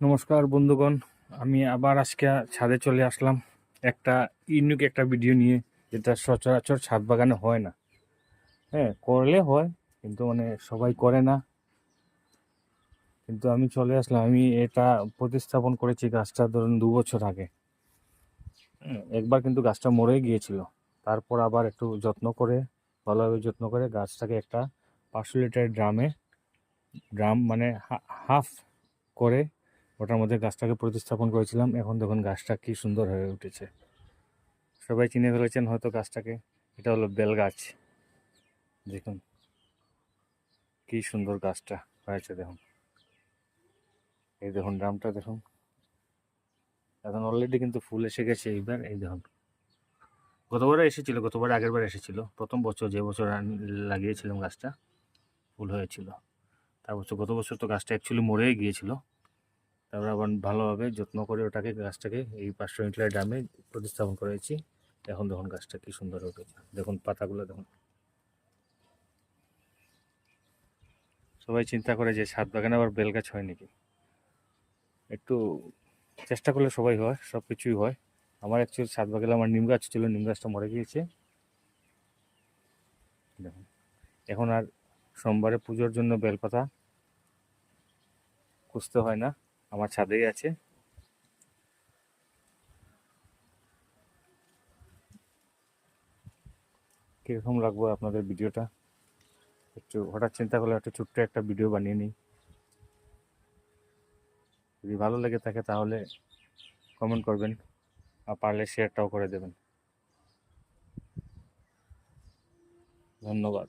নমস্কার বন্ধুগণ আমি আবার আজকে ছাদে চলে আসলাম। একটা ইউনিক একটা ভিডিও নিয়ে যেটা সচরাচর ছাদ বাগানে হয় না। হ্যাঁ করলে হয় কিন্তু মানে সবাই করে না। কিন্তু আমি চলে আসলাম আমি এটা প্রতিস্থাপন করেছি গাছটা ধরুন দু বছর আগে। হুম, একবার কিন্তু গাছটা মরে গিয়েছিল। তারপর আবার একটু যত্ন করে ভালোভাবে যত্ন করে গাছটাকে একটা পাঁচশো লিটার ড্রামে ড্রাম মানে হাফ করে ওটার মধ্যে গাছটাকে প্রতিস্থাপন করেছিলাম। এখন দেখুন গাছটা কি সুন্দর হয়ে উঠেছে। সবাই চিনে ফেলেছেন হয়তো গাছটাকে। এটা হলো বেল গাছ। দেখুন কি সুন্দর গাছটা হয়েছে দেখুন। এই দেখুন ড্রামটা দেখুন। এখন অলরেডি কিন্তু ফুল এসে গেছে এইবার, এই দেখুন। গতবারে এসেছিল, গতবার আগের বার এসেছিল। প্রথম বছর যে বছর লাগিয়েছিলাম গাছটা, ফুল হয়েছিল। তার বছর গত বছর তো গাছটা অ্যাকচুয়ালি মরেই গিয়েছিল। তারপর আবার ভালোভাবে যত্ন করে ওটাকে, গাছটাকে এই পাঁচশো লিটার ড্রামে প্রতিস্থাপন করেছি। এখন দেখুন গাছটা কি সুন্দর উঠেছে দেখুন পাতাগুলো, দেখুন। সবাই চিন্তা করে যে ছাদ বাগানে আবার বেল গাছ হয় নাকি? একটু চেষ্টা করলে সবাই হয়, সব কিছুই হয়। আমার অ্যাকচুয়ালি ছাদ বাগানে আমার নিম গাছ ছিল, নিম গাছটা মরে গিয়েছে। দেখুন। এখন আর সোমবারে পুজোর জন্য বেলপাতা খুঁজতে হয় না। আমার ছাদেই আছে। কীরকম লাগবে আপনাদের ভিডিওটা? একটু হঠাৎ চিন্তা করলে একটা ছোট্ট একটা ভিডিও বানিয়ে নিই। যদি ভালো লেগে থাকে তাহলে কমেন্ট করবেন আর পারলে শেয়ারটাও করে দেবেন। ধন্যবাদ।